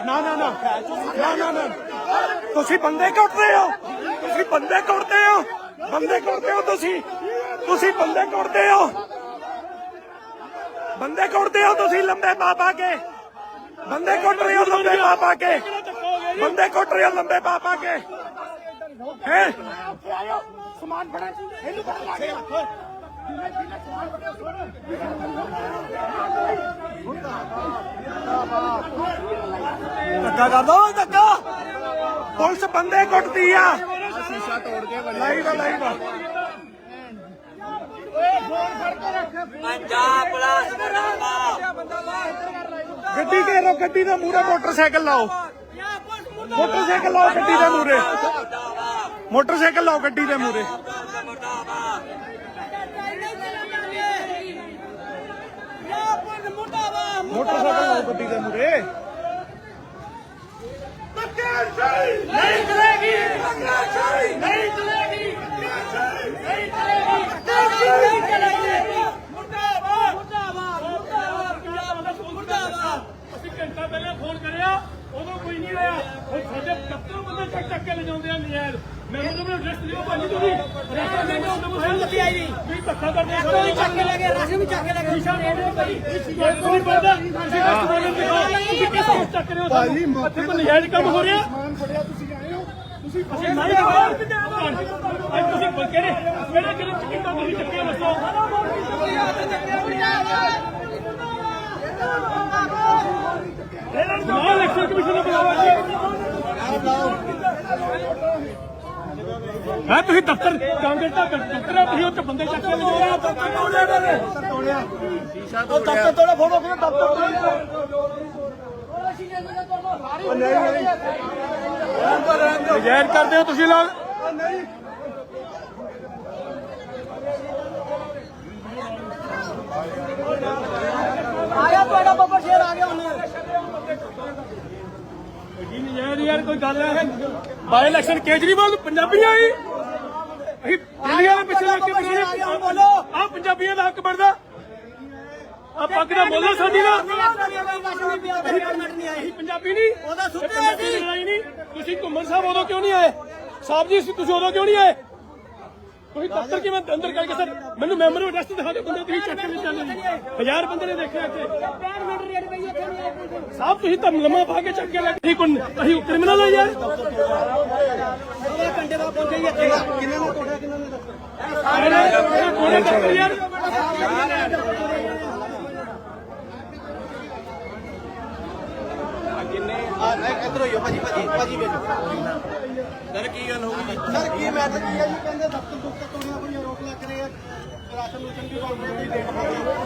ਬੰਦੇ ਨਾ ਨਾ ਨਾ। ਨਾ ਨਾ ਨਾ। ਤੁਸੀਂ ਬੰਦੇ ਕੁੱਟਦੇ ਹੋ। ਤੁਸੀਂ ਬੰਦੇ ਕੁੱਟਦੇ ਹੋ। ਬੰਦੇ ਕੁੱਟਦੇ ਹੋ ਤੁਸੀਂ। ਤੁਸੀਂ ਬੰਦੇ ਕੁੱਟਦੇ ਹੋ। ਬੰਦੇ ਕੁੱਟਦੇ ਹੋ ਤੁਸੀਂ ਲੰਬੇ ਪਾ ਕੇ। ਬੰਦੇ ਕੁੱਟ ਰਹੇ ਹੋ ਲੰਬੇ ਪਾ ਪਾ ਕੇ। ਬੰਦੇ ਕੁੱਟ ਰਹੇ ਹੋ ਲੰਬੇ ਪਾ ਕੇ। ਹੈ? ਸਮਾਨ ਫੜਾ। ਇਹਨੂੰ ਫੜ। ਲਾ ਕੇ ਧੱਕਾ ਕਰ ਦੋ ਧੱਕਾ। ਪੁਲਿਸ ਬੰਦੇ ਕੁੱਟਦੀ ਆ। ਸ਼ੀਸ਼ਾ ਤੋੜ ਕੇ ਲਾਈਵ ਆ, ਲਾਈਵ ਆ। ਪੰਜਾਬ ਪੁਲਿਸ ਮੁਰਦਾਬਾਦ। ਗੱਡੀ ਘੇਰੋ ਗੱਡੀ ਦੇ ਮੂਹਰੇ ਮੋਟਰਸਾਈਕਲ ਲਾਓ। ਮੋਟਰਸਾਈਕਲ ਲਾਓ ਗੱਡੀ ਦੇ ਮੂਹਰੇ। ਮੋਟਰਸਾਈਕਲ ਲਾਓ ਗੱਡੀ ਦੇ ਮੂਹਰੇ। ਮੋਟਰਸਾਈਕਲ ਲਾਓ ਗੱਡੀ ਦੇ ਮੂਹਰੇ। ਨਹੀਂ ਚਲੇਗੀ ਨਹੀਂ ਚਲੇਗੀ ਨਹੀਂ ਚਲੇਗੀ ਨਹੀਂ ਚਲੇਗੀ ਮੁਰਦਾਬਾਦ ਮੁਰਦਾਬਾਦ ਮੁਰਦਾਬਾਦ ਪੰਜਾਬ ਪੁਲਿਸ ਮੁਰਦਾਬਾਦ ਅਸੀਂ ਘੰਟਾ ਪਹਿਲਾਂ ਫੋਨ ਕਰਿਆ ਉਦੋਂ ਕੋਈ ਨਹੀਂ ਆਇਆ ਹੁਣ ਸਾਡੇ 71 ਬੰਦੇ ਚੱਕ ਚੱਕ ਕੇ ਲਿਜਾਉਂਦੇ ਆ ਨਜਾਇਜ਼ ਮੈਨੂੰ ਤਾਂ ਮੈਨੂੰ ਰੈਸਟ ਦਿਓ ਭਾਜੀ ਤੁਸੀਂ। ਰੈਸਟ ਦਿਓ ਮੈਨੂੰ ਹੈ ਲੱਗੀ ਆਈ ਵੀ ਧੱਕਾ ਕਰਦੇ ਹੋ ਕੋਈ ਚੱਕ ਕੇ ਲੈ ਗਏ ਰਾਸ਼ਨ ਵੀ ਚੱਕ ਕੇ ਲੈ ਗਏ। ਸ਼ੀਸ਼ਾ ਤੋੜ ਦਿਓ ਭਾਈ ਇਹ ਕੋਈ ਬੰਦਾ ਤੁਸੀਂ ਰੈਸਟ ਬੋਲਣ ਦੇ ਤੁਸੀਂ ਕਿਸ ਚੱਕ ਰਹੇ ਹੋ ਭਾਜੀ ਇੱਥੇ ਕੋਈ ਨਜਾਇਜ਼ ਕੰਮ ਹੋ ਰਿਹਾ। ਸਮਾਨ ਫੜਿਆ ਤੁਸੀਂ ਆਏ ਹੋ। ਤੁਸੀਂ ਅਸੀਂ ਨਹੀਂ ਬਾਹਰ ਅੱਜ ਤੁਸੀਂ ਕਿਹੜੇ? ਕਿਹੜੇ ਕਿਹੜੇ ਚਿੱਟਾ ਤੁਸੀਂ ਚੱਕੇ ਦੱਸੋ। ਨੂੰ ਇਲੈਕਸ਼ਨ ਕਮਿਸ਼ਨ ਨੂੰ ਬੁਲਾਓ ਜੀ। ਹਾਂ ਤੁਸੀਂ ਦਫ਼ਤਰ ਕਾਂਗਰਸ ਦਾ ਦਫ਼ਤਰ ਹੈ ਤੁਸੀਂ ਉੱਥੇ ਬੰਦੇ ਚੱਕ ਕੇ ਲਿਜਾਓ ਸ਼ੀਸ਼ਾ ਤੋੜ ਦਫ਼ਤਰ ਤੋੜਾ ਫੋਟੋ ਕਿਹਨੇ ਦਫ਼ਤਰ ਨਜਾਇਜ਼ ਕਰਦੇ ਹੋ ਤੁਸੀਂ ਲੋਕ ਆਇਆ ਤੁਹਾਡਾ ਬੱਬਰ ਸ਼ੇਰ ਆ ਗਿਆ ਯਾਰ ਕੋਈ ਗੱਲ ਹੈ? ਬਾਈ ਇਲੈਕਸ਼ਨ ਕੇਜਰੀਵਾਲ ਹੀ। ਅਸੀਂ ਦਿੱਲੀਆਂ ਦੇ ਪਿੱਛੇ ਲੱਗ ਕੇ ਬਣਾਉਣੇ ਬੋਲੋ। ਆ ਪੰਜਾਬੀਆਂ ਦਾ ਹੱਕ ਬਣਦਾ। ਆ ਪੱਗ ਦਾ ਬੋਲੋ ਸਾਡੀ ਦਾ। ਅਸੀਂ ਪੰਜਾਬੀ ਨਹੀਂ। ਉਹਦਾ ਸੁੱਤੇ ਸੀ। ਲੜਾਈ ਨਹੀਂ। ਤੁਸੀਂ ਘੁੰਮਣ ਸਾਹਿਬ ਉਦੋਂ ਕਿਉਂ ਨਹੀਂ ਆਏ? ਸਾਹਿਬ ਜੀ ਤੁਸੀਂ ਉਦੋਂ ਕਿਉਂ ਨਹੀਂ ਆਏ? ਤੁਸੀਂ ਦਫ਼ਤਰ ਕਿਵੇਂ ਅੰਦਰ ਕਰਕੇ ਸਰ? ਮੈਨੂੰ ਮੈਮੋਰੀ ਅਡਰੈਸ ਦਿਖਾ ਦਿਓ ਬੰਦੇ ਤੁਸੀਂ ਚੱਕ ਕੇ ਚੱਲੇ ਹਜ਼ਾਰ ਬੰਦੇ ਨੇ ਦੇਖਿਆ ਇੱਥੇ। ਸਾਹਿਬ ਤੁਸੀਂ ਤਾਂ ਲੰਮਾ ਪਾ ਕੇ ਚੱਕ ਕੇ ਲੈ ਗਏ ਕੋਣ ਅਸੀਂ ਕ੍ਰਿਮੀਨਲ ਆ ਯਾਰ ਬਾਅਦ ਪਹੁੰਚੇ ਹੀ ਇੱਥੇ ਕਿੰਨੇ ਨੂੰ ਤੋੜਿਆ ਕਿੰਨੇ ਨੇ ਇਹ ਕੋਣੇ ਚੱਕ ਯਾਰ ਇੱਧਰ ਹੋਈਓ ਭਾਜੀ ਭਾਜੀ ਭਾਜੀ ਵੇਖੋ ਸਰ ਕੀ ਗੱਲ ਹੋ ਗਈ ਸਰ ਕੀ ਮੈਟਰ ਕੀ ਹੈ ਜੀ ਕਹਿੰਦੇ ਦਫ਼ਤਰ ਦੁੱਤਰ ਤੋੜੀਆਂ ਬੜੀਆਂ ਰੋਕ ਲੱਗ ਰਹੇ ਆ ਰਾਸ਼ਨ ਰੂਸ਼ਨ ਵੀ ਬੰਦ ਹੋ ਗਈ ਦੇਖ ਪਾਉਂਦੇ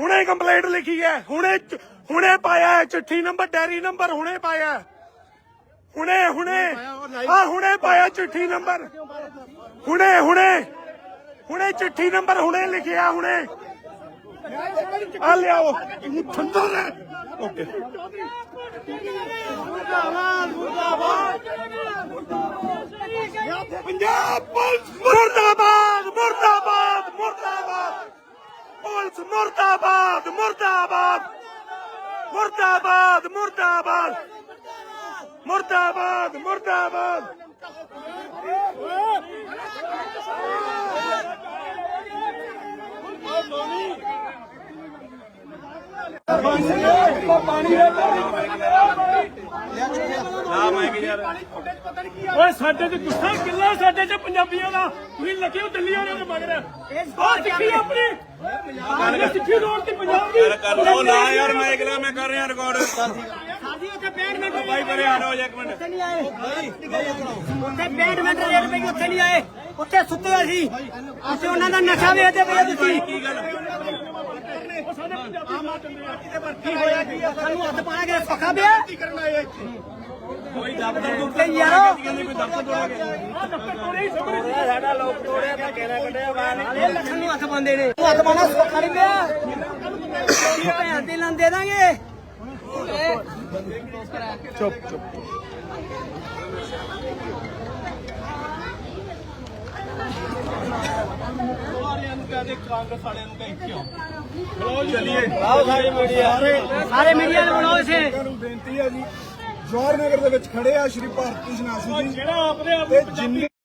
ਹੁਣੇ ਕੰਪਲੇਂਟ ਲਿਖੀ ਹੈ ਹੁਣੇ ਚ- ਹੁਣੇ ਪਾਇਆ ਹੈ ਚਿੱਠੀ ਨੰਬਰ ਡੈਰੀ ਨੰਬਰ ਹੁਣੇ ਪਾਇਆ ਹੈ। ਹੁਣੇ ਹੁਣੇ ਆ ਹੁਣੇ ਪਾਇਆ ਚਿੱਠੀ ਨੰਬਰ ਹੁਣੇ ਹੁਣੇ ਹੁਣੇ ਚਿੱਠੀ ਨੰਬਰ ਹੁਣੇ ਲਿਖਿਆ ਹੁਣੇ ਆ ਲਿਆਓ ਠੰਡਾ ਹੈ ਓਕੇ ਪੰਜਾਬ ਪੁਲਿਸ ਮੁਰਦਾਬਾਦ ਮੁਰਦਾਬਾਦ ਮੁਰਦਾਬਾਦ ਪੁਲਿਸ ਮੁਰਦਾਬਾਦ ਮੁਰਦਾਬਾਦ ਮੁਰਦਾਬਾਦ ਮੁਰਦਾਬਾਦ ਮੁਰਦਾਬਾਦ ਮੁਰਦਾਬਾਦ। ਓਏ ਸਾਡੇ ਤੇ ਗੁੱਸਾ ਕਿੱਲਾ ਸਾਡੇ ਚ ਪੰਜਾਬੀਆਂ ਦਾ। ਤੁਸੀਂ ਲੱਗੇ ਹੋ ਦਿੱਲੀ ਵਾਲਿਆਂ ਦੇ ਮਗਰ। ਆ ਸਿੱਖੀ ਆਪਣੀ। ਆਹ ਸਿੱਖੀ ਰੋਡ ਤੇ ਪੰਜਾਬ ਦੀ। ਕਰ ਲਓ ਨਾ ਯਾਰ ਮੈਂ ਅਗਲਾ ਮੈਂ ਕਰ ਰਿਹਾ ਰਿਕਾਰਡ ਸੀ ਉੱਥੇ 65 ਮਿੰਟ ਭਾਈ ਬਰੇ ਆ ਜਾਓ ਇੱਕ ਮਿੰਟ। ਉੱਥੇ ਨਹੀਂ ਆਏ। ਉੱਥੇ 65 ਮਿੰਟ ਰੇਟ ਪਈ ਉੱਥੇ ਨਹੀਂ ਆਏ। ਉੱਥੇ ਸੁੱਤੇ ਹੋਏ ਸੀ। ਅਸੀਂ ਉਹਨਾਂ ਦਾ ਨਸ਼ਾ ਵੇਚਦੇ ਪਏ ਤੁਸੀਂ ਕੀ ਗੱਲ ਕੀ ਹੋਇਆ ਕੀ ਆ? ਸਾਨੂੰ ਹੱਥ ਪਾਣਾ ਕਿ ਪੱਕਾ ਪਿਆ। ਕੋਈ ਦਫ਼ਤਰ ਤੋਂ ਤੇ ਯਾਰ। ਕਹਿੰਦੇ ਕੋਈ ਦਫ਼ਤਰ ਤੋੜਿਆ ਗਿਆ ਸਾਡਾ ਲੋਕ ਤੋੜਿਆ ਤਾਂ ਕਿਹੜਾ ਕੱਢਿਆ ਬਾਹਰ ਇਹ ਲੱਖਾਂ ਨੂੰ ਹੱਥ ਪਾਉਂਦੇ ਨੇ। ਹੱਥ ਪਾਣਾ ਸੌਖਾ ਨਹੀਂ ਪਿਆ। ਭੈਣ ਦੇ ਲਾਂ ਦੇ ਦਾਂਗੇ ਵਾਲਿਆਂ ਨੂੰ ਕਹਦੇ ਕਾਂਗਰਸ ਵਾਲਿਆਂ ਨੂੰ ਕਹੇ ਕਿਉਂ? ਸਾਰੇ ਮੀਡੀਆ। ਨੂੰ ਬੁਲਾਓ ਇਸੇ ਨੂੰ ਬੇਨਤੀ ਹੈ ਜੀ ਜਵਾਹਰ ਨਗਰ ਦੇ ਵਿੱਚ ਖੜੇ ਆ ਸ਼੍ਰੀ ਭਾਰਤੀ ਜਨਾਸੀ ਜੀ। ਜਿਹੜਾ ਆਪਦੇ ਆਪ ਜਿੰਨੀ